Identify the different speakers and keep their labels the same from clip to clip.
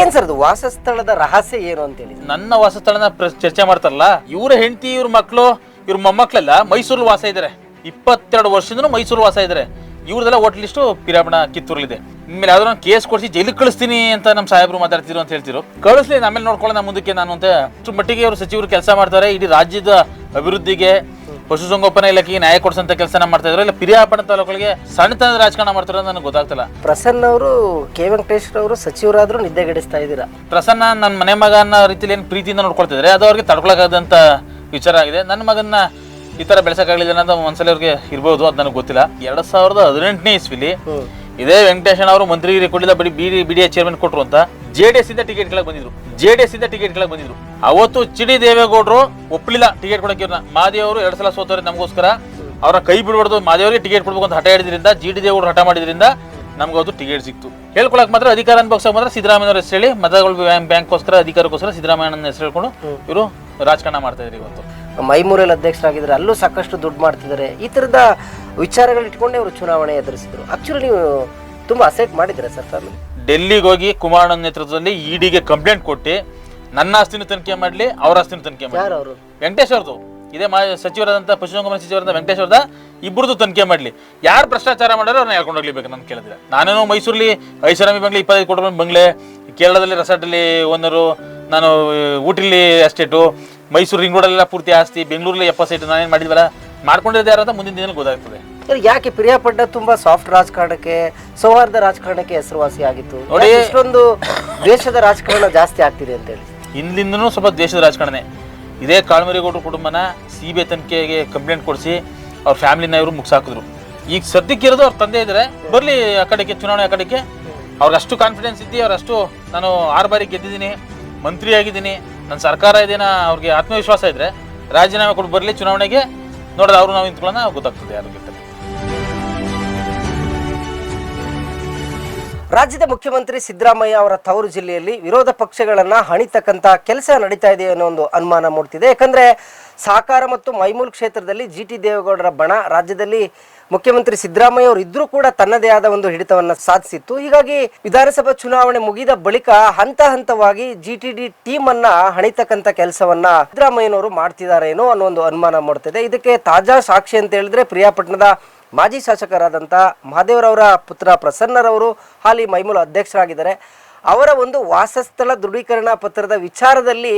Speaker 1: ಏನ್ ಸರ್ ಅದು ವಾಸಸ್ಥಳದ ರಹಸ್ಯ ಏನು ಅಂತೇಳಿ?
Speaker 2: ನನ್ನ ವಾಸಸ್ಥಳನ ಚರ್ಚೆ ಮಾಡ್ತಾರಲ್ಲ, ಇವ್ರ ಹೆಂಡತಿ, ಇವ್ರ ಮಕ್ಕಳು ಇವ್ರ ಮೊಮ್ಮಕ್ಕಳೆಲ್ಲ ಮೈಸೂರಲ್ಲಿ ವಾಸ ಇದ್ದಾರೆ ಇಪ್ಪತ್ತೆರಡು ವರ್ಷದಿಂದ ಮೈಸೂರು ವಾಸ ಇದ್ದಾರೆ ಇವ್ರದೆಲ್ಲ ಹೋಟ್ಲ್ ಲಿಸ್ಟು ಪಿರಾಮಣ ಕಿತ್ತೂರಲ್ಲಿದೆ. ಇನ್ಮೇಲೆ ಯಾವ್ದಾರ ಒಂದು ಕೇಸ್ ಕೊಡಿಸಿ ಜೈಲಿಗೆ ಕಳಿಸ್ತೀನಿ ಅಂತ ನಮ್ಮ ಸಾಹೇಬರು ಮಾತಾಡ್ತಿದ್ರು ಅಂತ ಹೇಳ್ತಿರು ಕಳಿಸ್ಲಿ, ಆಮೇಲೆ ನೋಡ್ಕೊಳ್ಳೋಣ ಮುಂದಕ್ಕೆ ನಾನು ಅಂತ. ಮಟ್ಟಿಗೆ ಅವರು ಸಚಿವರು ಕೆಲಸ ಮಾಡ್ತಾರೆ, ಇಡೀ ರಾಜ್ಯದ ಅಭಿವೃದ್ಧಿಗೆ ಪಶುಸಂಗೋಪನಾ ಇಲಾಖೆಗೆ ನ್ಯಾಯ ಕೊಡಿಸಂತ ಕೆಲಸನ ಮಾಡ್ತಾ ಇದ್ರು. ಇಲ್ಲ ಪಿರಿಯಾಪಣ ತಾಲೂಕುಗಳಿಗೆ ಸಣ್ಣತನದ ರಾಜಕಾರಣ ಮಾಡ್ತಾರೆ ಅಂತ ನನಗೆ ಗೊತ್ತಾಗ್ತಿಲ್ಲ.
Speaker 1: ಪ್ರಸನ್ನ ಅವರು ಕೆ. ವೆಂಕಟೇಶ್ವರ ಅವರು ಸಚಿವರಾದ್ರೂ ನಿದ್ದೆಗೆಡಿಸ್ತಾ ಇದ್ದೀರಾ?
Speaker 2: ಪ್ರಸನ್ನ ನನ್ನ ಮನೆ ಮಗ ಅನ್ನೋ ರೀತಿಯಲ್ಲಿ ಏನು ಪ್ರೀತಿಯಿಂದ ನೋಡ್ಕೊಳ್ತಿದ್ರೆ ಅದು ಅವ್ರಿಗೆ ತಡ್ಕೊಳಕಾದಂಥ ವಿಚಾರ ಆಗಿದೆ. ನನ್ನ ಮಗನ್ನ ಈ ತರ ಬೆಳೆಸಕ್ಕಾಗಲಿಲ್ಲ ಅಂತ ಒಂದ್ಸಲ ಅವ್ರಿಗೆ ಇರ್ಬೋದು ಅದು ನನಗೆ ಗೊತ್ತಿಲ್ಲ. ಎರಡ್ ಸಾವಿರದ ಹದಿನೆಂಟನೇ ಇಸ್ವಿಲಿ ಇದೇ ವೆಂಕಟೇಶನ್ ಅವರು ಮಂತ್ರಿಗಿರಿ ಕೊಡಲಿಲ್ಲ ಬರೀ B D B D chairman ಕೊಟ್ರು ಅಂತ ಜೆ ಡಿ ಎಸ್ ಇಂದ ಟಿಕೆಟ್ ಕೆಳಗೆ ಬಂದಿದ್ರು. ಜೆ ಡಿ ಎಸ್ ಇಂದ ಟಿಕೆಟ್ ಕೆಳಗೆ ಬಂದಿದ್ರು. ಅವತ್ತು ಚಿಡಿ ದೇವೇಗೌಡರು ಒಪ್ಪಲಿಲ್ಲ ಟಿಕೆಟ್ ಕೊಡಕ್ಕೆ ಇವ್ರನ್ನ. ಮಾದಿ ಅವರು ಎರಡು ಸಲ ಸೋತವ್ರೆ ನಮಗೋಸ್ಕರ. ಅವರ ಕೈ ಬಿಡಬಾರ್ದು. ಮಾದೇವರಿಗೆ ಟಿಕೆಟ್ ಕೊಡ್ಬೇಕು ಅಂತ ಹಠ ಹಿಡಿದ್ರಿಂದ ಜಿ ಡಿ ದೇವೇಗೌಡರು ಹಠ ಮಾಡಿದ್ರಿಂದ ನಮ್ಗೆ ಅವತ್ತು ಟಿಕೆಟ್ ಸಿಕ್ತು. ಹೇಳ್ಕೊಳಕ್ ಮಾತ್ರ ಅಧಿಕಾರ ಅನ್ಭವಿಸಕ್ ಮಾತ್ರ ಸಿದ್ದರಾಮಯ್ಯ ಹೆಸರು ಹೇಳಿ ಮತಗಳು ಬ್ಯಾಂಕ್ಗೋಸ್ಕರ, ಅಧಿಕಾರಕ್ಕೋಸ್ಕರ ಸಿದ್ದರಾಮಯ್ಯನ ಹೆಸರು ಹೇಳ್ಕೊಂಡು ಇವರು ರಾಜಕಾರಣ ಮಾಡ್ತಾ ಇದ್ರು ಇವತ್ತು.
Speaker 1: ಮೈಮೂರಲ್ಲಿ ಅಧ್ಯಕ್ಷರಾಗಿದ್ದಾರೆ ಅಲ್ಲೂ ಸಾಕಷ್ಟು ದುಡ್ಡು ಮಾಡ್ತಿದ್ದಾರೆ. ಈ ಥರದ ವಿಚಾರಗಳು ಇಟ್ಕೊಂಡೇ ಅವರು ಚುನಾವಣೆ ಎದುರಿಸಿದ್ರು. ಆಕ್ಚುಲಿ ನೀವು ತುಂಬಾ ಅಸೆಟ್ ಮಾಡಿದ್ರೆ ಸರ್ ಫ್ಯಾಮಿಲಿ
Speaker 2: ಡೆಲ್ಲಿಗೆ ಹೋಗಿ ಕುಮಾರಣ್ಣ ನೇತೃತ್ವದಲ್ಲಿ ಇಡಿಗೆ ಕಂಪ್ಲೇಂಟ್ ಕೊಟ್ಟು ನನ್ನ ಆಸ್ತಿನ ತನಿಖೆ ಮಾಡಲಿ ಅವ್ರ ಆಸ್ತಿನ ತನಿಖೆ ಮಾಡಲಿ.
Speaker 1: ಅವರು?
Speaker 2: ವೆಂಕಟೇಶ್ ಅವ್ರದ್ದು ಇದೇ ಮಾ ಸಚಿವರಾದಂಥ ಪಶುಸಂಗೋಪನಾ ಸಚಿವರಾದ ವೆಂಕಟೇಶ್ ಅವ್ರದ ಇಬ್ಬರದು ತನಿಖೆ ಮಾಡಲಿ. ಯಾರು ಭ್ರಷ್ಟಾಚಾರ ಮಾಡೋರು ಅವ್ರನ್ನ ಹೇಳ್ಕೊಂಡು ಹೋಗ್ಲಿಬೇಕು ನಾನು ಕೇಳಿದ್ರೆ. ನಾನೇನೋ ಮೈಸೂರಲ್ಲಿ ಐಷಾರಾಮಿ ಬಂಗ್ಲೆ ಇಪ್ಪತ್ತೈದು ಕೋಟಿ ರೂಪಾಯಿ ಬಂಗ್ಲೆ ಕೇರಳದಲ್ಲಿ ರೆಸಾರ್ಟಲ್ಲಿ ಓನರು ನಾನು ಊಟಿಲಿ ಎಸ್ಟೇಟು ಮೈಸೂರು ರಿಂಗ್ ರೋಡಲ್ಲೆಲ್ಲ ಪೂರ್ತಿ ಆಸ್ತಿ ಬೆಂಗಳೂರಲ್ಲಿ ಎಪ್ಪ ಸೈಟ್ ನಾನೇನು ಮಾಡಿದ್ವಲ್ಲ ಮಾಡ್ಕೊಂಡಿರೋದು ಯಾರು ಅಂತ ಮುಂದಿನ ದಿನ ಗೊತ್ತಾಗ್ತದೆ.
Speaker 1: ಸರ್, ಯಾಕೆ ಪ್ರಿಯಾಪಟ್ಟ ತುಂಬಾ ಸಾಫ್ಟ್ ರಾಜಕಾರಣಕ್ಕೆ ಸೌಹಾರ್ದ ರಾಜಕಾರಣಕ್ಕೆ ಹೆಸರುವಾಸಿ ಆಗಿತ್ತು?
Speaker 2: ನೋಡಿ-
Speaker 1: ಯಾಕೆ ಇಷ್ಟೊಂದು ದ್ವೇಷದ ರಾಜಕಾರಣ ಜಾಸ್ತಿ ಆಗ್ತಿದೆ ಅಂತ ಹೇಳಿ?
Speaker 2: ಹಿಂದಿಂದನೂ ಸ್ವಲ್ಪ ದೇಶದ ರಾಜಕಾರಣೆ. ಇದೇ ಕಾಳ್ಮರಿಗೌಡರ ಕುಟುಂಬನ ಸಿ ಬಿ ಐ ತನಿಖೆಗೆ ಕಂಪ್ಲೇಂಟ್ ಕೊಡಿಸಿ ಅವ್ರ ಫ್ಯಾಮಿಲಿನ ಇವರು ಮುಗಿಸಾಕಿದ್ರು ಈಗ ಸದ್ಯಕ್ಕೆ ಇರೋದು ಅವ್ರ ತಂದೆ ಇದ್ರೆ. ಬರಲಿ ಆ ಕಡೆಗೆ ಚುನಾವಣೆ ಆ ಕಡೆಗೆ. ಅವ್ರಿಗೆ ಅಷ್ಟು ಕಾನ್ಫಿಡೆನ್ಸ್ ಇದ್ದು ಅವರಷ್ಟು ನಾನು ಆರು ಬಾರಿ ಗೆದ್ದಿದ್ದೀನಿ ಮಂತ್ರಿ ಆಗಿದ್ದೀನಿ ನನ್ನ ಸರ್ಕಾರ ಇದೇನ ಅವ್ರಿಗೆ ಆತ್ಮವಿಶ್ವಾಸ ಇದ್ರೆ ರಾಜೀನಾಮೆ ಕೊಟ್ಟು ಬರಲಿ ಚುನಾವಣೆಗೆ. ನೋಡಿದ್ರೆ ಅವರು ನಾವು ನಿಂತ್ಕೊಳ್ಳೋಣ ಗೊತ್ತಾಗ್ತದೆ ಯಾರು ಗೆದ್ದರೆ
Speaker 1: ರಾಜ್ಯದ ಮುಖ್ಯಮಂತ್ರಿ ಸಿದ್ದರಾಮಯ್ಯ ಅವರ ತವರು ಜಿಲ್ಲೆಯಲ್ಲಿ ವಿರೋಧ ಪಕ್ಷಗಳನ್ನ ಹಣಿತಕ್ಕಂತ ಕೆಲಸ ನಡೀತಾ ಇದೆ ಅನ್ನೋ ಒಂದು ಅನುಮಾನ ಮೂಡ್ತಿದೆ. ಯಾಕಂದ್ರೆ ಸಾಕಾರ ಮತ್ತು ಮೈಮೂಲ್ ಕ್ಷೇತ್ರದಲ್ಲಿ ಜಿ ಟಿ ದೇವೇಗೌಡರ ಬಣ ರಾಜ್ಯದಲ್ಲಿ ಮುಖ್ಯಮಂತ್ರಿ ಸಿದ್ದರಾಮಯ್ಯ ಅವರು ಇದ್ರೂ ಕೂಡ ತನ್ನದೇ ಆದ ಒಂದು ಹಿಡಿತವನ್ನ ಸಾಧಿಸಿತ್ತು. ಹೀಗಾಗಿ ವಿಧಾನಸಭಾ ಚುನಾವಣೆ ಮುಗಿದ ಬಳಿಕ ಹಂತ ಹಂತವಾಗಿ ಜಿ ಟಿ ಡಿ ಟೀಮ್ ಅನ್ನ ಹಣಿತಕ್ಕಂತ ಕೆಲಸವನ್ನ ಸಿದ್ದರಾಮಯ್ಯನವರು ಮಾಡ್ತಿದ್ದಾರೆ ಏನೋ ಅನ್ನೋ ಒಂದು ಅನುಮಾನ ಮಾಡುತ್ತಿದೆ ಇದಕ್ಕೆ ತಾಜಾ ಸಾಕ್ಷಿ ಅಂತ ಹೇಳಿದ್ರೆ ಪ್ರಿಯಾಪಟ್ಟಣದ ಮಾಜಿ ಶಾಸಕರಾದಂಥ ಮಹಾದೇವರವರ ಪುತ್ರ ಪ್ರಸನ್ನರವರು, ಹಾಲಿ ಮೈಮೂಲ ಅಧ್ಯಕ್ಷರಾಗಿದ್ದಾರೆ. ಅವರ ಒಂದು ವಾಸಸ್ಥಳ ದೃಢೀಕರಣ ಪತ್ರದ ವಿಚಾರದಲ್ಲಿ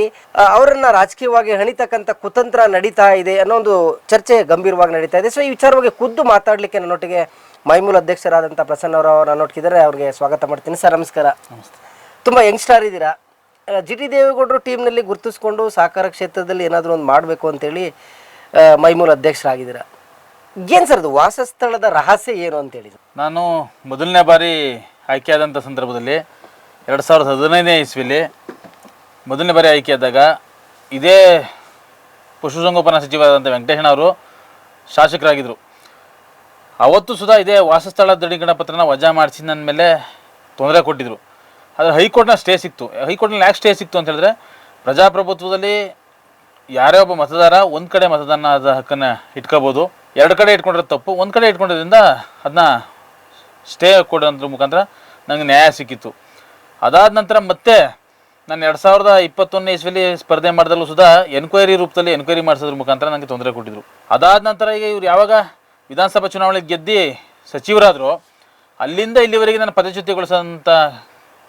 Speaker 1: ಅವರನ್ನ ರಾಜಕೀಯವಾಗಿ ಹಣಿತಕ್ಕಂಥ ಕುತಂತ್ರ ನಡೀತಾ ಇದೆ ಅನ್ನೋ ಒಂದು ಚರ್ಚೆ ಗಂಭೀರವಾಗಿ ನಡೀತಾ ಇದೆ. ಸೊ ಈ ವಿಚಾರವಾಗಿ ಖುದ್ದು ಮಾತಾಡಲಿಕ್ಕೆ ನನ್ನೊಟ್ಟಿಗೆ ಮೈಮೂಲ ಅಧ್ಯಕ್ಷರಾದಂಥ ಪ್ರಸನ್ನ ಅವರು ನನ್ನೊಟ್ಟಿಗಿದ್ದಾರೆ ಅವ್ರಿಗೆ ಸ್ವಾಗತ ಮಾಡ್ತೀನಿ. ಸರ್ ನಮಸ್ಕಾರ. ತುಂಬ ಯಂಗ್ಸ್ಟಾರ್ ಇದ್ದೀರಾ? ಜಿ ಟಿ ದೇವೇಗೌಡರು ಟೀಮ್ನಲ್ಲಿ ಗುರುತಿಸ್ಕೊಂಡು ಸಹಕಾರ ಕ್ಷೇತ್ರದಲ್ಲಿ ಏನಾದರೂ ಒಂದು ಮಾಡಬೇಕು ಅಂತೇಳಿ ಮೈಮೂಲ್ ಮೈಮೂಲ ಅಧ್ಯಕ್ಷರಾಗಿದ್ದೀರಾ? ಏನು ಸರ್ ಅದು? ವಾಸಸ್ಥಳದ ರಹಸ್ಯ ಏನು ಅಂತೇಳಿ
Speaker 2: ನಾನು ಮೊದಲನೇ ಬಾರಿ ಆಯ್ಕೆಯಾದಂಥ ಸಂದರ್ಭದಲ್ಲಿ ಎರಡು ಸಾವಿರದ ಹದಿನೈದನೇ ಇಸ್ವಿಲಿ ಮೊದಲನೇ ಬಾರಿ ಆಯ್ಕೆಯಾದಾಗ ಇದೇ ಪಶುಸಂಗೋಪನಾ ಸಚಿವರಾದಂಥ ವೆಂಕಟೇಶಣ್ಣ ಅವರು ಶಾಸಕರಾಗಿದ್ದರು. ಅವತ್ತು ಸುಧಾ ಇದೇ ವಾಸಸ್ಥಳ ದೃಢೀಕರಣ ಪತ್ರನ ವಜಾ ಮಾಡಿಸಿ ನನ್ನ ಮೇಲೆ ತೊಂದರೆ ಕೊಟ್ಟಿದ್ರು. ಆದರೆ ಹೈಕೋರ್ಟ್ನ ಸ್ಟೇ ಸಿಕ್ತು. ಹೈಕೋರ್ಟ್ನಲ್ಲಿ ಯಾಕೆ ಸ್ಟೇ ಸಿಕ್ತು ಅಂತ ಹೇಳಿದ್ರೆ ಪ್ರಜಾಪ್ರಭುತ್ವದಲ್ಲಿ ಯಾರೇ ಒಬ್ಬ ಮತದಾರ ಒಂದು ಕಡೆ ಮತದಾನದ ಹಕ್ಕನ್ನು ಇಟ್ಕೋಬೋದು. ಎರಡು ಕಡೆ ಇಟ್ಕೊಂಡಿರೋ ತಪ್ಪು. ಒಂದು ಕಡೆ ಇಟ್ಕೊಂಡಿರೋದ್ರಿಂದ ಅದನ್ನ ಸ್ಟೇ ಕೊಡೋದ್ರ ಮುಖಾಂತರ ನನಗೆ ನ್ಯಾಯ ಸಿಕ್ಕಿತ್ತು. ಅದಾದ ನಂತರ ಮತ್ತೆ ನಾನು ಎರಡು ಸಾವಿರದ ಇಪ್ಪತ್ತೊಂದನೇ ಇಸ್ವಿಲಿ ಸ್ಪರ್ಧೆ ಮಾಡಿದಲ್ಲೂ ಸುಧಾ ಎನ್ಕ್ವೈರಿ ರೂಪದಲ್ಲಿ ಎನ್ಕ್ವೈರಿ ಮಾಡಿಸೋದ್ರ ಮುಖಾಂತರ ನನಗೆ ತೊಂದರೆ ಕೊಟ್ಟಿದ್ರು. ಅದಾದ ನಂತರ ಈಗ ಇವ್ರು ಯಾವಾಗ ವಿಧಾನಸಭಾ ಚುನಾವಣೆ ಗೆದ್ದು ಸಚಿವರಾದರು, ಅಲ್ಲಿಂದ ಇಲ್ಲಿವರೆಗೆ ನಾನು ಪದಚ್ಯುತಿಗೊಳಿಸೋಂಥ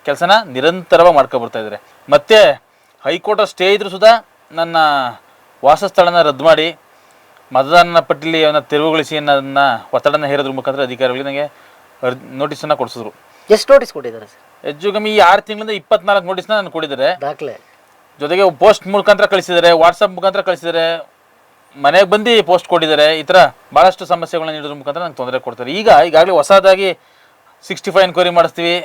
Speaker 2: ಕೆಲಸನ ನಿರಂತರವಾಗಿ ಮಾಡ್ಕೊಬರ್ತಾ ಇದ್ದಾರೆ. ಮತ್ತೆ ಹೈಕೋರ್ಟ್ ಸ್ಟೇ ಇದ್ರು ಸುಧಾ ನನ್ನ ವಾಸಸ್ಥಳನ ರದ್ದು ಮಾಡಿ ಮತದಾನ ಪಟ್ಟಿಲಿ ಅವನ್ನ ತೆರವುಗೊಳಿಸಿ ಅನ್ನೋದನ್ನ ಒತ್ತಡನ ಹೇರೋದ್ರ ಮುಖಾಂತರ ಅಧಿಕಾರಿಗಳಿಗೆ ನನಗೆ ನೋಟಿಸನ್ನು ಕೊಡಿಸಿದ್ರು.
Speaker 1: ಎಷ್ಟು ನೋಟಿಸ್ ಕೊಟ್ಟಿದ್ದಾರೆ
Speaker 2: ಹೆಚ್ಚು ಕಮ್ಮಿ ಈ ಆರು ತಿಂಗಳಿಂದ ಇಪ್ಪತ್ನಾಲ್ಕು ನೋಟಿಸ್ನ ನಾನು ಕೊಟ್ಟಿದ್ದಾರೆ.
Speaker 1: ದಾಖಲೆ.
Speaker 2: ಜೊತೆಗೆ ಪೋಸ್ಟ್ ಮುಖಾಂತರ ಕಳಿಸಿದ್ದಾರೆ ವಾಟ್ಸಪ್ ಮುಖಾಂತರ ಕಳಿಸಿದ್ದಾರೆ ಮನೆಗೆ ಬಂದು ಪೋಸ್ಟ್ ಕೊಟ್ಟಿದ್ದಾರೆ ಈ ಥರ ಭಾಳಷ್ಟು ಸಮಸ್ಯೆಗಳನ್ನ ನೀಡೋದ್ರ ಮುಖಾಂತರ ನಂಗೆ ತೊಂದರೆ ಕೊಡ್ತಾರೆ. ಈಗ ಈಗಾಗಲೇ ಹೊಸದಾಗಿ ಸಿಕ್ಸ್ಟಿ ಫೈವ್ ಎನ್ಕ್ವೈರಿ ಮಾಡಿಸ್ತೀವಿ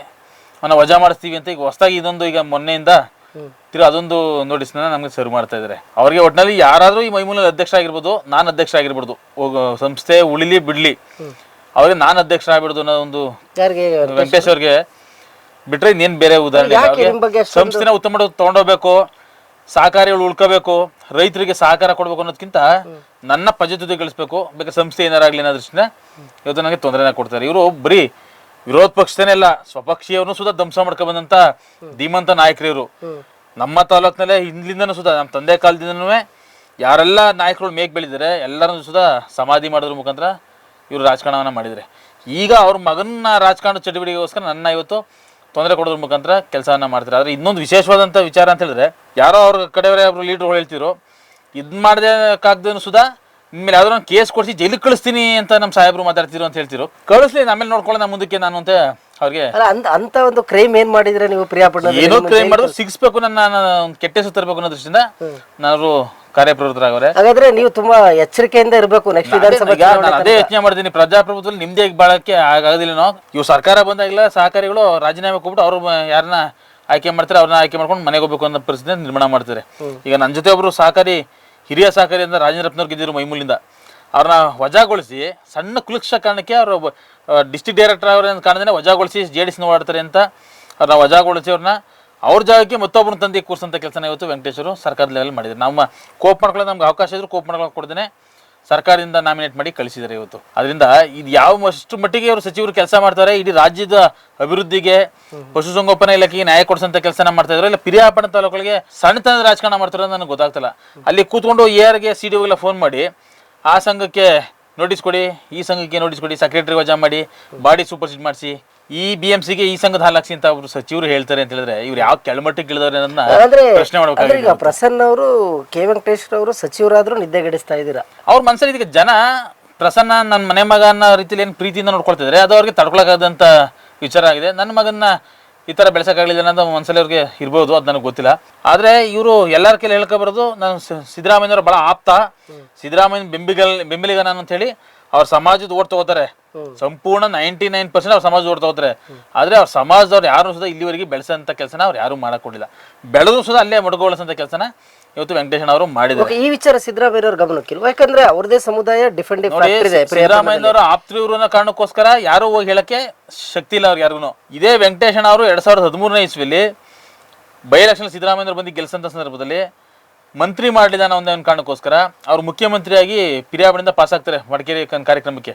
Speaker 2: ಅವನ್ನ ವಜಾ ಮಾಡಿಸ್ತೀವಿ ಅಂತ ಈಗ ಹೊಸದಾಗಿ ಇದೊಂದು ಈಗ ಮೊನ್ನೆಯಿಂದ ತಿರು ಅದೊಂದು ನೋಟಿಸ್ನ ನಮಗೆ ಸರ್ವ್ ಮಾಡ್ತಾ ಇದ್ದಾರೆ. ಅವ್ರಿಗೆ ಒಟ್ಟಿನಲ್ಲಿ ಯಾರಾದರೂ ಈ ಮೈಮೂಲ ಅಧ್ಯಕ್ಷ ಆಗಿರ್ಬೋದು ನಾನು ಅಧ್ಯಕ್ಷ ಆಗಿರ್ಬೋದು ಸಂಸ್ಥೆ ಉಳಿಲಿ ಬಿಡಲಿ ಅವ್ರಿಗೆ ನಾನು ಅಧ್ಯಕ್ಷ ಆಗ್ಬಿಡ್ದು ಅನ್ನೋ ಒಂದು ವೆಂಕಟೇಶ್ ಅವ್ರಿಗೆ ಬಿಟ್ರೆ ಇನ್ನೇನು ಬೇರೆ ಉದಾಹರಣೆ?
Speaker 1: ಯಾಕೆ
Speaker 2: ಇಲ್ಲ.
Speaker 1: ನಿಮ್ ಬಗ್ಗೆ ಅಷ್ಟೊಂದು-
Speaker 2: ಸಂಸ್ಥೆನ ಉತ್ತಮ ತಗೊಂಡೋಗ್ಬೇಕು ಸಹಕಾರಿಗಳು ಉಳ್ಕೋಬೇಕು ರೈತರಿಗೆ ಸಹಕಾರ ಕೊಡ್ಬೇಕು ಅನ್ನೋದಕ್ಕಿಂತ ನನ್ನ ಪಜೆತುತಿ ಗಳಿಸ್ಬೇಕು. ಬೇಕಾದ್ರೆ ಸಂಸ್ಥೆ ಏನಾರಾಗ್ಲಿ ಅನ್ನೋ ದೃಷ್ಟಿನ ಇವತ್ತು ನನಗೆ ತೊಂದರೆನ ಕೊಡ್ತಾರೆ. ಇವರು ಬರೀ ವಿರೋಧ ಪಕ್ಷದನೇ ಅಲ್ಲ ಸ್ವಪಕ್ಷೀಯವನ್ನು ಸುದ ಧ್ವಂಸ ಮಾಡ್ಕೊ ಬಂದಂತ ಧೀಮಂತ ನಾಯಕರು ಇವರು. ನಮ್ಮ ತಾಲೂಕಿನಲ್ಲೇ ಹಿಂದಿನಿಂದನೂ ಸುದ ನಮ್ಮ ತಂದೆ ಕಾಲದಿಂದನೂ ಯಾರೆಲ್ಲ ನಾಯಕರು ಮೇಕ್ ಬೆಳೆದಿದ್ದಾರೆ ಎಲ್ಲರನ್ನು ಸುದ ಸಮಾಧಿ ಮಾಡೋದ್ರ ಮುಖಾಂತರ ಇವರು ರಾಜಕಾರಣವನ್ನ ಮಾಡಿದ್ದಾರೆ. ಈಗ ಅವ್ರ ಮಗನ ರಾಜಕಾರಣ ಚಟುವಟಿಕೆಗೋಸ್ಕರ ನನ್ನ ಇವತ್ತು ತೊಂದರೆ ಕೊಡೋದ್ರ ಮುಖಾಂತರ ಕೆಲಸವನ್ನ ಮಾಡ್ತಾರೆ. ಆದರೆ ಇನ್ನೊಂದು ವಿಶೇಷವಾದಂಥ ವಿಚಾರ ಅಂತ ಹೇಳಿದ್ರೆ ಯಾರೋ ಅವ್ರ ಕಡೆಯವರೇ ಒಬ್ರು ಲೀಡ್ರು ಹೇಳ್ತಿದ್ರು ಇದು ಮಾಡದೇಕಾಗ್ದೇನು ಸುದಾ ನಿಮ್ಮೇಲೆ ಯಾವ್ದಾರ ಒಂದು ಕೇಸ್ ಕೊಡಿಸಿ ಜೈಲಿಗೆ ಕಳಿಸ್ತೀನಿ ಅಂತ ನಮ್ಮ ಸಾಹೇಬರು ಮಾತಾಡ್ತಿರೋ ಅಂತ ಹೇಳ್ತಿರು ಕಳಿಸ್ಲಿ ಆಮೇಲೆ ನೋಡ್ಕೊಳ್ಳೋಣ ಮುಂದಕ್ಕೆ ನಾನು ಅಂತ ಅವ್ರಿಗೆ
Speaker 1: ಅಂತ ಒಂದು ಕ್ರೈಮ್ ಏನ್ ಮಾಡಿದ್ರೆ ನೀವು ಪ್ರಿಯಾಪಟ್ಟು
Speaker 2: ಏನೋ ಕ್ರೈಮ್ ಮಾಡಿದ್ರು ಸಿಗಿಸ್ಬೇಕು ನನ್ನ ಕೆಟ್ಟ ಹೆಸರು ತರಬೇಕು ಅನ್ನೋ ದೃಷ್ಟಿಯಿಂದ ನಾನು ಕಾರ್ಯಪ್ರವೃತ್ತರಾಗವ್ರೆ.
Speaker 1: ಹಾಗಾದ್ರೆ ನೀವು ತುಂಬಾ ಎಚ್ಚರಿಕೆಯಿಂದ ಇರಬೇಕು ನೆಕ್ಸ್ಟ್ ವಿಧಾನಸಭೆ
Speaker 2: ಈಗ ನಾನು ಅದೇ ಯೋಚನೆ ಮಾಡ್ತೀನಿ. ಪ್ರಜಾಪ್ರಭುತ್ವದಲ್ಲಿ ನಿಮ್ದೇ ಬಾಳಕ್ಕೆ ಆಗೋದಿಲ್ಲ ಇವು ಸರ್ಕಾರ ಬಂದಾಗಿಲ್ಲ ಸಹಕಾರಿಗಳು ರಾಜೀನಾಮೆ ಕೊಟ್ಬಿಟ್ಟು ಅವ್ರು ಯಾರನ್ನ ಆಯ್ಕೆ ಮಾಡ್ತಾರೆ ಅವ್ರನ್ನ ಆಯ್ಕೆ ಮಾಡ್ಕೊಂಡು ಮನೆಗೆ ಹೋಗ್ಬೇಕು ಅನ್ನೋ ಪರಿಸ್ಥಿತಿ ನಿರ್ಮಾಣ ಮಾಡ್ತಾರೆ. ಈಗ ನನ್ನ ಜೊತೆ ಒಬ್ರು ಸಹಕಾರಿ ಹಿರಿಯ ಸಹಕಾರಿ ಅಂತ ರಾಜೇಂದ್ರಪ್ಪನವ್ರು ಗೆದ್ದಿದ್ರು ಮೈಮೂಲಿಂದ. ಅವ್ರನ್ನ ವಜಾಗೊಳಿಸಿ ಸಣ್ಣ ಕುಲಕ್ಷ ಕಾರಣಕ್ಕೆ ಅವರು ಡಿಸ್ಟ್ರಿಕ್ಟ್ ಡೈರೆಕ್ಟರ್ ಅವರ ಕಾರಣದಿಂದ ವಜಾಗೊಳಿಸಿ ಜೆ ಡಿ ನೋಡ್ತಾರೆ ಅಂತ ಅವ್ರನ್ನ ವಜಾಗೊಳಿಸಿ ಅವ್ರನ್ನ ಅವ್ರ ಜಾಗಕ್ಕೆ ಮತ್ತೊಬ್ಬನ ತಂದು ಕೂರ್ಸೋಂಥ ಕೆಲಸನ ಇವತ್ತು ವೆಂಕಟೇಶ್ವರು ಸರ್ಕಾರದ ಲೆವೆಲ್ ಮಾಡಿದ್ರು ನಮ್ಮ ಕೋಪ್ ಮಾಡ್ಕೊಳ್ಳೋ ನಮ್ಗೆ ಅವಕಾಶ ಇದ್ರು ಕೋಪ್ ಮಾಡ್ಕೊಳ್ಳೋ ಕೊಡ್ತೇನೆ ಸರ್ಕಾರದಿಂದ ನಾಮಿನೇಟ್ ಮಾಡಿ ಕಳಿಸಿದ್ದಾರೆ ಇವತ್ತು. ಅದರಿಂದ ಇದು ಯಾವ ಅಷ್ಟು ಮಟ್ಟಿಗೆ ಅವರು ಸಚಿವರು ಕೆಲಸ ಮಾಡ್ತಾರೆ, ಇಡೀ ರಾಜ್ಯದ ಅಭಿವೃದ್ಧಿಗೆ, ಪಶುಸಂಗೋಪನಾ ಇಲಾಖೆಗೆ ನ್ಯಾಯ ಕೊಡಿಸಂತ ಕೆಲಸನ ಮಾಡ್ತಾ ಇದ್ರು ಇಲ್ಲ ಪಿರಿಯಾಪಣ ತಾಲೂಕುಗಳಿಗೆ ಸಣ್ಣತನದ ರಾಜಕಾರಣ ಮಾಡ್ತಾರೆ ಅಂತ ನನಗೆ ಗೊತ್ತಾಗ್ತಿಲ್ಲ. ಅಲ್ಲಿ ಕೂತ್ಕೊಂಡು ಎ ಆರ್ಗೆ ಸಿ ಡಿ ಫೋನ್ ಮಾಡಿ, ಆ ಸಂಘಕ್ಕೆ ನೋಟಿಸ್ ಕೊಡಿ ಈ ಸಂಘಕ್ಕೆ ನೋಟಿಸ್ ಕೊಡಿ ಸೆಕ್ರೆಟರಿ ವಜಾ ಮಾಡಿ ಬಾಡಿ ಸೂಪರ್ ಸೀಟ್ ಮಾಡಿಸಿ ಈ ಬಿ ಎಂ ಸಿಗೆ ಈ ಸಂಘದ ಹಾಲಾಕ್ಸಿ ಅಂತ ಅವರು ಸಚಿವರು ಹೇಳ್ತಾರೆ ಅಂತ ಹೇಳಿದ್ರೆ ಇವ್ರು ಯಾವ ಕೆಳಮಟ್ಟಕ್ಕೆ ಇಳಿದವ್ರೆ ಅನ್ನೋದನ್ನ
Speaker 1: ಅಂದ್ರೆ
Speaker 2: ಪ್ರಶ್ನೆ
Speaker 1: ಅಂದ್ರೆ ಈಗ ಪ್ರಸನ್ನ ಅವರು ಕೆ ವೆಂಕಟೇಶ್ವರ ಅವರು ಸಚಿವರಾದ್ರೂ ನಿದ್ದೆಗೆಡಿಸ್ತಾ ಇದ್ದೀರಾ?
Speaker 2: ಅವ್ರ ಮನಸ್ಸಲ್ಲಿ ಇದಕ್ಕೆ ಜನ ಪ್ರಸನ್ನ ನನ್ನ ಮನೆ ಮಗ ಅನ್ನೋ ರೀತಿಯಲ್ಲಿ ಏನು ಪ್ರೀತಿಯಿಂದ ನೋಡ್ಕೊಳ್ತಿದ್ರೆ ಅದು ಅವ್ರಿಗೆ ತಡ್ಕೊಳಕ್ಕಾದಂತ ವಿಚಾರ ಆಗಿದೆ. ನನ್ನ ಮಗನ್ನ ಈ ಥರ ಬೆಳೆಸೋಕ್ಕಾಗಲಿಲ್ಲ ಅಂತ ಮನಸ್ಸಲ್ಲಿ ಅವ್ರಿಗೆ ಇರ್ಬೋದು ಅದು ನನಗೆ ಗೊತ್ತಿಲ್ಲ. ಆದರೆ ಇವರು ಎಲ್ಲರ ಕೈಲಿ ಹೇಳ್ಕೊಬಾರ್ದು ನಾನು ಸ- ಬಹಳ ಭಾಳ ಆಪ್ತ. ಸಿದ್ದರಾಮಯ್ಯ ಬೆಂಬಿಗಲ್ ಬೆಂಬಲಿಗ ನಾನು ಅಂತ ಹೇಳಿ ಅವ್ರ ಸಮಾಜದ ಓಟ್ ತಗೋತಾರೆ. ಸಂಪೂರ್ಣ ನೈಂಟಿ ನೈನ್ ಪರ್ಸೆಂಟ್ ಅವ್ರ ಸಮಾಜ ಓಟ್ ತಗೋತಾರೆ. ಆದರೆ ಅವ್ರ ಸಮಾಜದವ್ರು ಯಾರು ಸುದ ಇಲ್ಲಿವರೆಗೆ ಬೆಳೆಸಂತ ಕೆಲಸನ ಅವ್ರು ಯಾರು ಮಾಡಕ್ ಕೊಡಲಿಲ್ಲ. ಸುದ ಅಲ್ಲೇ ಮಡಗೊಳಿಸೋಂಥ ಕೆಲಸನ ಇವತ್ತು ವೆಂಕಟೇಶನ್ ಅವರು
Speaker 1: ಮಾಡಿದ್ರು ಈ ವಿಚಾರ ಸಿದ್ದರಾಮಯ್ಯ ಅವರ ಗಮನಕ್ಕಿಲ್ವಾ? ಯಾಕಂದ್ರೆ ಅವ್ರದೇ ಸಮುದಾಯ ಡಿಫೆಂಡ್
Speaker 2: ಸಿದ್ದರಾಮಯ್ಯನವರ ಆಪ್ತರು ಕಾರಣಕ್ಕೋಸ್ಕರ ಯಾರು ಹೋಗಿ ಹೇಳಕ್ಕೆ ಶಕ್ತಿ ಇಲ್ಲ ಅವ್ರಿಗೆ ಯಾರಿಗೂ ಇದೇ ವೆಂಕಟೇಶನ್ ಅವರು ಎರಡ್ ಸಾವಿರದ ಹದಿಮೂರನೇ ಇಸ್ವಿಲಿ ಬೈ ಸಿದ್ದರಾಮಯ್ಯ ಅವರು ಬಂದು ಗೆಲ್ಸಂತ ಸಂದರ್ಭದಲ್ಲಿ ಮಂತ್ರಿ ಮಾಡಲಿಲ್ಲ ಅನ್ನೋ ಒಂದೇ ಕಾರಣಕ್ಕೋಸ್ಕರ. ಅವ್ರು ಮುಖ್ಯಮಂತ್ರಿಯಾಗಿ ಪಿರಿಯಾಬಣಿಂದ ಪಾಸ್ ಆಗ್ತಾರೆ ಮಡಿಕೇರಿ ಕಾರ್ಯಕ್ರಮಕ್ಕೆ.